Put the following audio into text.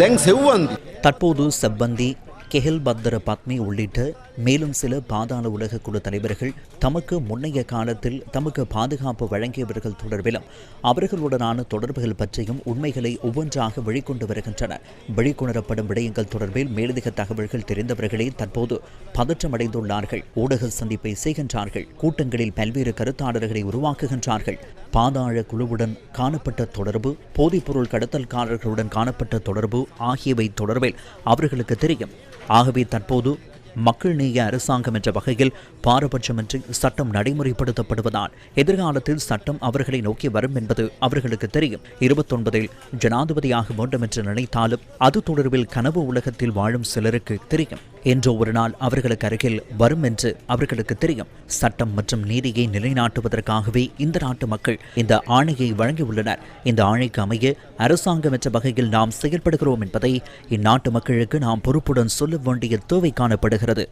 தென் செவ்வந்தி. தற்போது செவ்வந்தி கெஹில் பத்தர பத்மி உள்ளிட்ட மேலும் சில பாதாள உலக குழு தலைவர்கள் தமக்கு முன்னைய காலத்தில் தமக்கு பாதுகாப்பு வழங்கியவர்கள் தொடர்பிலும் அவர்களுடனான தொடர்புகள் பற்றியும் உண்மைகளை ஒவ்வொன்றாக வெளிக்கொண்டு வருகின்றனர். வெளிக்கொணரப்படும் விடயங்கள் தொடர்பில் மேலதிக தகவல்கள் தெரிந்தவர்களே தற்போது பதற்றமடைந்துள்ளார்கள். ஊடக சந்திப்பை செய்கின்றார்கள். கூட்டங்களில் பல்வேறு கருத்தாளர்களை உருவாக்குகின்றார்கள். பாதாள குழுவுடன் காணப்பட்ட தொடர்பு போதைப்பொருள் கடத்தல்காரர்களுடன் காணப்பட்ட தொடர்பு ஆகியவை தொடர்பில் அவர்களுக்கு தெரியும். ஆகவே தற்போது மக்கள் நேய அரசாங்கம் என்ற வகையில் பாரபட்சமின்றி சட்டம் நடைமுறைப்படுத்தப்படுவதால் எதிர்காலத்தில் சட்டம் அவர்களை நோக்கி வரும் என்பது அவர்களுக்கு தெரியும். இருபத்தொன்பதில் ஜனாதிபதியாக வேண்டும் என்று நினைத்தாலும் அது தொடர்பில் கனவு உலகத்தில் வாழும் சிலருக்கு தெரியும். என்றோ ஒரு நாள் அவர்களுக்கு அருகில் வரும் என்று அவர்களுக்கு தெரியும். சட்டம் மற்றும் நீதியை நிலைநாட்டுவதற்காகவே இந்த நாட்டு மக்கள் இந்த ஆணையை வழங்கியுள்ளனர். இந்த ஆணைக்கு அமைய அரசாங்கம் வகையில் நாம் செயல்படுகிறோம் என்பதை இந்நாட்டு மக்களுக்கு நாம் பொறுப்புடன் சொல்ல வேண்டிய தேவை காணப்படுகிறது.